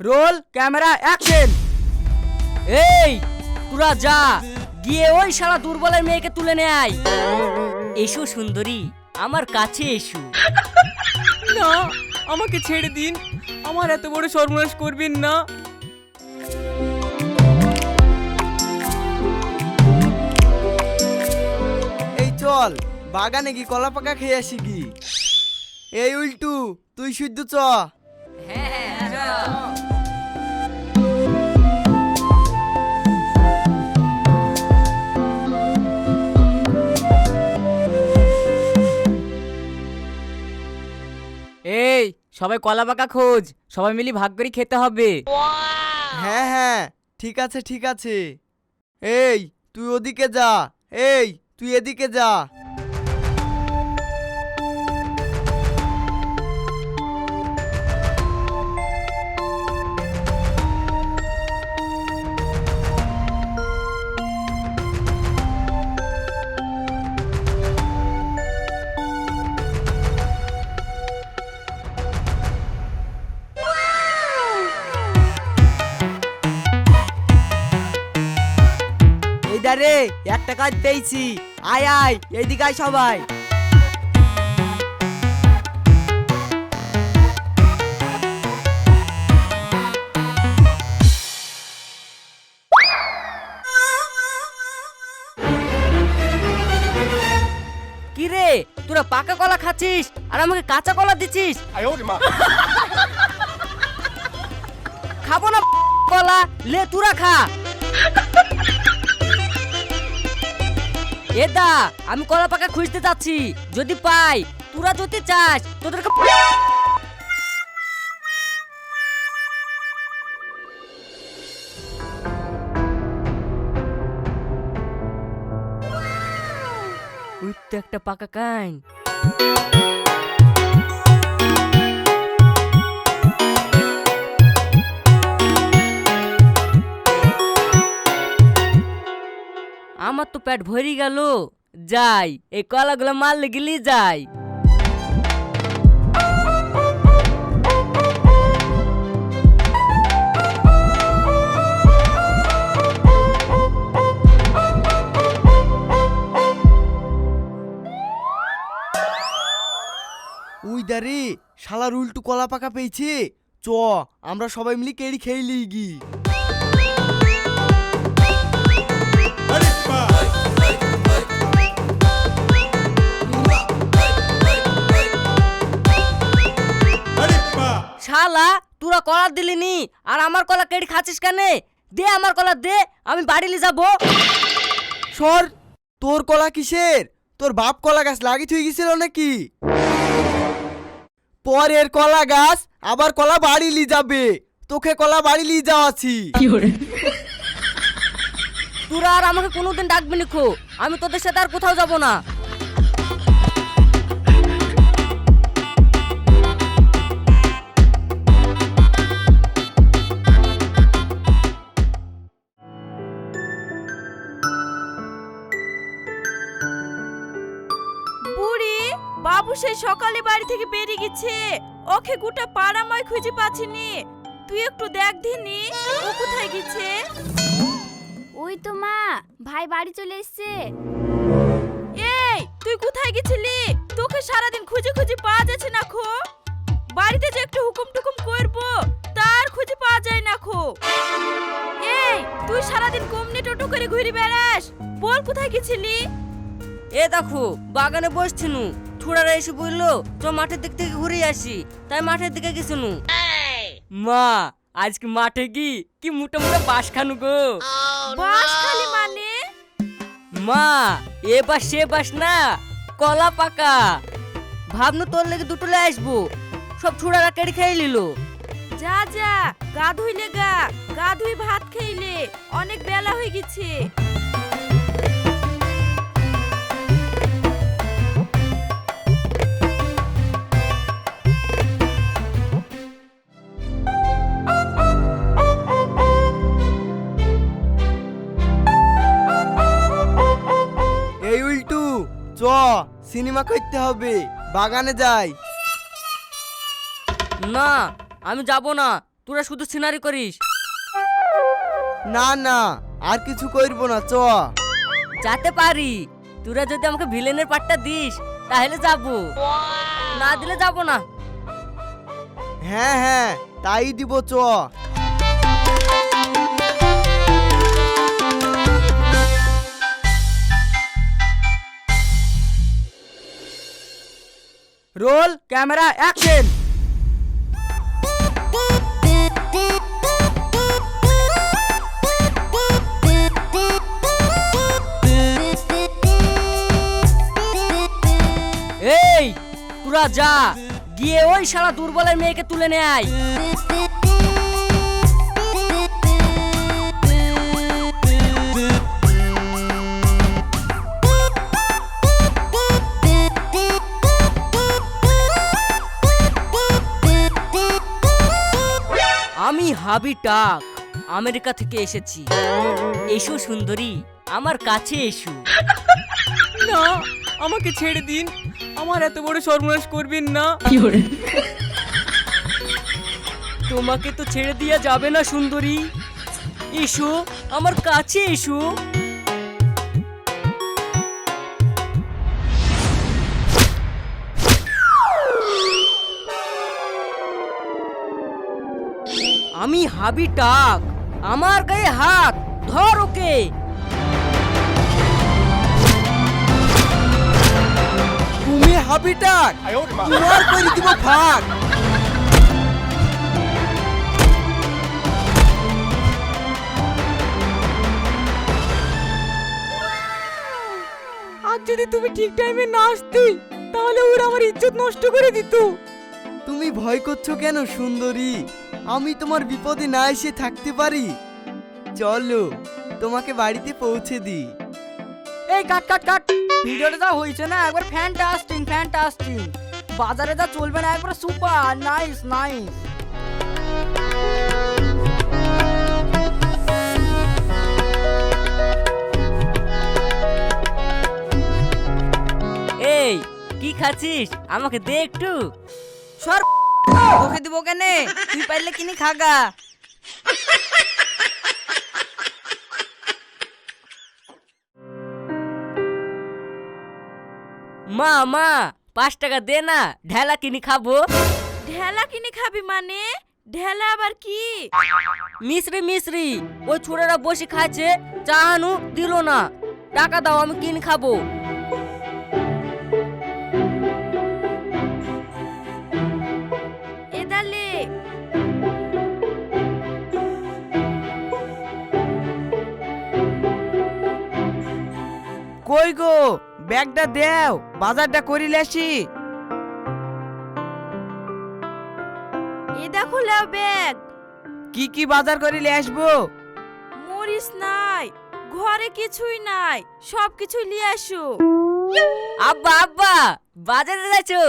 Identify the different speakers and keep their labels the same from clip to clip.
Speaker 1: Roll camera action এই তোরা যা গিয়ে ওই সারা দুর্বলের মেয়েকে তুলে নে আয়। এসো সুন্দরী আমার কাছে এসো।
Speaker 2: না আমাকে ছেড়ে দিন। আমার এত বড় সর্বনাশ করবেন না।
Speaker 3: এই চল বাগানে কি কলা পাকা খেয়ে আসি কি এই উল্টু তুই শুদ্ধ চ।
Speaker 2: এই সবাই কলা পাকা খোঁজ। সবাই মিলে ভাগ করে খেতে হবে।
Speaker 3: হ্যাঁ হ্যাঁ ঠিক আছে ঠিক আছে। এই, তুই ওদিকে যা। এই, তুই এদিকে যা।
Speaker 1: দারে একটা কাজ পেয়েছি। আয় আয় এইদিকে আয় সবাই। কি রে তোরা পাকা কলা খাচ্ছিস আর আমাকে কাঁচা কলা দিচ্ছিস? খাব না কলা লে তুরা খা। এদা আমি কলা পাকা খুঁজতে যাচ্ছি। যদি পাই, তোরা যদি চাস, তোদেরকে একটা পাকা কাইন। আমার তো পেট ভরি গেল। যাই এই কলাগুলো মারলে গেলি যাই।
Speaker 3: উই দারে শালার উল্টু কলা পাকা পেয়েছে। চ আমরা সবাই মিলে কেড়ি খেয়ে লিগি
Speaker 1: শালা তোরা কলা দিলি নি আর আমার কলা কেটে খাচ্ছিস কেন? দে আমার কলা দে আমি বাড়ি নিয়ে যাব।
Speaker 3: সর তোর কলা কিসের? তোর বাপ কলা গাছ লাগি থুই গেছিল নাকি? পরের কলা গাছ আবার কলা বাড়ি লি যাবে। তোকে কলা বাড়ি লি যাওয়াছি।
Speaker 1: তোরা আর আমাকে কোনোদিন ডাকবি নি খো। আমি তোদের সাথে আর কোথাও যাব না।
Speaker 4: বাবু সেই সকালে বাড়ি থেকে বেরিয়ে গেছে। ওকে গোটা পাড়াময় খুঁজে পাচ্ছিনি। তুই একটু দেখ দিনি ও কোথায় গেছে?
Speaker 5: ওই তো মা ভাই বাড়ি চলে এসছে।
Speaker 4: এই তুই কোথায় গেছিলি? তোকে সারাদিন খুঁজে খুঁজে পাওয়া যাচ্ছে না খো। বাড়িতে যে একটু হুকুম টুকুম করব তার খুঁজে পাওয়া যায় না খো। এই তুই সারাদিন কমনি টোটো করে ঘুরে বেড়াস। বল কোথায় গেছিলি?
Speaker 1: এ দেখো বাগানে বসছিনু। ঠুড়ারা এসে বলল চ মাঠের দিক থেকে ঘুরে আসি। তাই মাঠের দিকে গেছিনু। মা আজকে মাঠে কি কি মোটা মোটা বাস খানু গো।
Speaker 4: বাস খালি মানে?
Speaker 1: মা এ বাস সে বাস না কলা পাকা। ভাবনু তোর লেগে দুটো লে আসব। সব ছুড়ারা কেড়ে খেয়ে নিলো।
Speaker 4: যা যা গা ধুইলে গা গা ধুই ভাত খেইলে অনেক বেলা হয়ে গেছে।
Speaker 3: চ সিনেমা করতে হবে। বাগানে যাই।
Speaker 1: না আমি যাব না। তোরা শুধু সিনারি করিস।
Speaker 3: না না আর কিছু করব না চ।
Speaker 1: যাতে পারি। তোরা যদি আমাকে ভিলেনের পার্টটা দিস তাহলে যাব। না দিলে যাব না।
Speaker 3: হ্যাঁ হ্যাঁ তাই দিব চ।
Speaker 2: রোল ক্যামেরা অ্যাকশন
Speaker 1: এই তোরা যা গিয়ে ওই সারা দুর্বলের মেয়েকে তুলে নে আমি টাক আমেরিকা থেকে এসেছি। এসো সুন্দরী আমার কাছে এসো।
Speaker 2: না আমাকে ছেড়ে দিন। আমার এত বড় সর্বনাশ করবেন না।
Speaker 1: তোমাকে তো ছেড়ে দেওয়া যাবে না সুন্দরী। এসো আমার কাছে এসো। আমি হাবি টাক। আমার গায়ে হাত ধর ওকে।
Speaker 3: তুমি হাবিটাক তোমার করে দিব ফাঁক
Speaker 2: আর যদি তুমি ঠিক টাইমে না আসতে তাহলে ওরা আমার ইজ্জত নষ্ট করে দিত।
Speaker 3: তুমি ভয় করছ কেন সুন্দরী? আমি তোমার বিপদে না এসে থাকতে পারি। চলো তোমাকে বাড়িতে পৌঁছে দিই।
Speaker 2: এই কাট কাট কাট। ভিডিওটা যা হয়েছে না একবার ফ্যান্টাস্টিং ফ্যান্টাস্টিং বাজারে যা চলবে না একবার সুপার নাইস নাইস
Speaker 1: এই কি খাচ্ছিস? আমাকে দে একটু।
Speaker 2: সর ওকে দিব কেনে তুই পারলে কিনে খাগা।
Speaker 1: মা মা পাঁচ টাকা দে না ঢেলা কিনে খাব।
Speaker 4: ঢেলা কিনে খাবি মানে? ঢেলা আবার কি?
Speaker 1: মিশ্রি মিশ্রি ওই ছোড়ারা বসে খাচ্ছে চা আনু দিল না। টাকা দাও আমি কিনে খাব।
Speaker 2: কই গো? ব্যাগটা দেও বাজারটা করিলে আসি।
Speaker 4: এ দেখো লাও ব্যাগ।
Speaker 2: কি কি বাজার করিলে আসব?
Speaker 4: মরিস নাই ঘরে কিছুই নাই সব কিছু নিয়ে আসো।
Speaker 1: আব্বা আব্বা বাজারে যাচ্ছো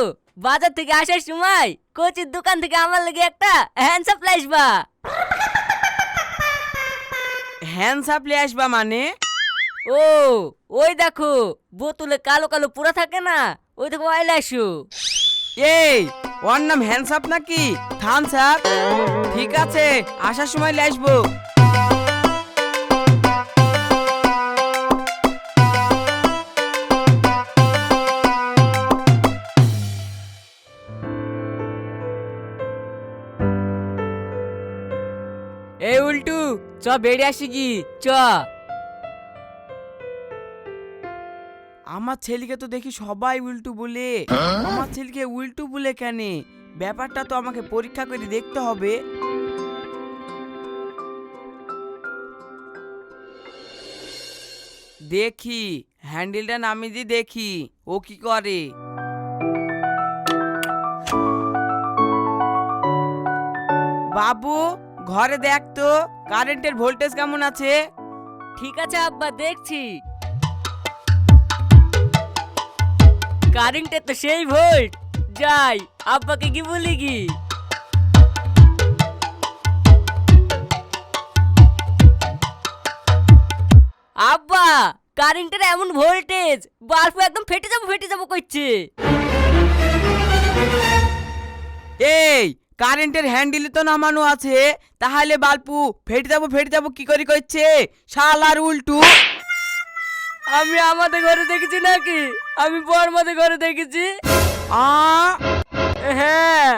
Speaker 1: বাজার থেকে আসার সময় কোচির দোকান থেকে আমার লাগে একটা হ্যান্ড সাপ্লাই আসবা।
Speaker 2: হ্যান্ড সাপ্লাই আসবা মানে?
Speaker 1: ও ওই দেখো বোতলে কালো কালো পুরা থাকে না? ওই দেখো আসো।
Speaker 2: এই ওর নাম হ্যান্ডসাপ নাকি? থামস আপ ঠিক আছে আসার সময় লে আসব। এই উল্টু চ বেড়ে আসি কি
Speaker 1: চ।
Speaker 2: আমার ছেলেকে তো দেখি সবাই উল্টু বলে। আমার ছেলেকে উল্টু বলে কেন? ব্যাপারটা তো আমাকে পরীক্ষা করে দেখতে হবে। দেখি, হ্যান্ডেলটা নামিয়ে দিয়ে দেখি, ও কি করে? বাবু, ঘরে দেখ তো কারেন্টের ভোল্টেজ কেমন আছে?
Speaker 1: ঠিক আছে, আব্বা, দেখছি। কারেন্টে তো সেই ভোল্ট। যাই, আব্বাকে কি বলি কি আব্বা, কারেন্টের এমন ভোল্টেজ, বাল্ব একদম ফেটে যাব ফেটে যাব করছে
Speaker 2: এই, কারেন্টের হ্যান্ডেল তো নামানো আছে, তাহলে বাল্পু ফেটে যাব ফেটে যাব কি করে করছে শালার উল্টু।
Speaker 1: আমি আমাদের ঘরে দেখেছি নাকি? আমি বর্মাদের ঘরে দেখেছি।
Speaker 2: আ?
Speaker 1: হ্যাঁ।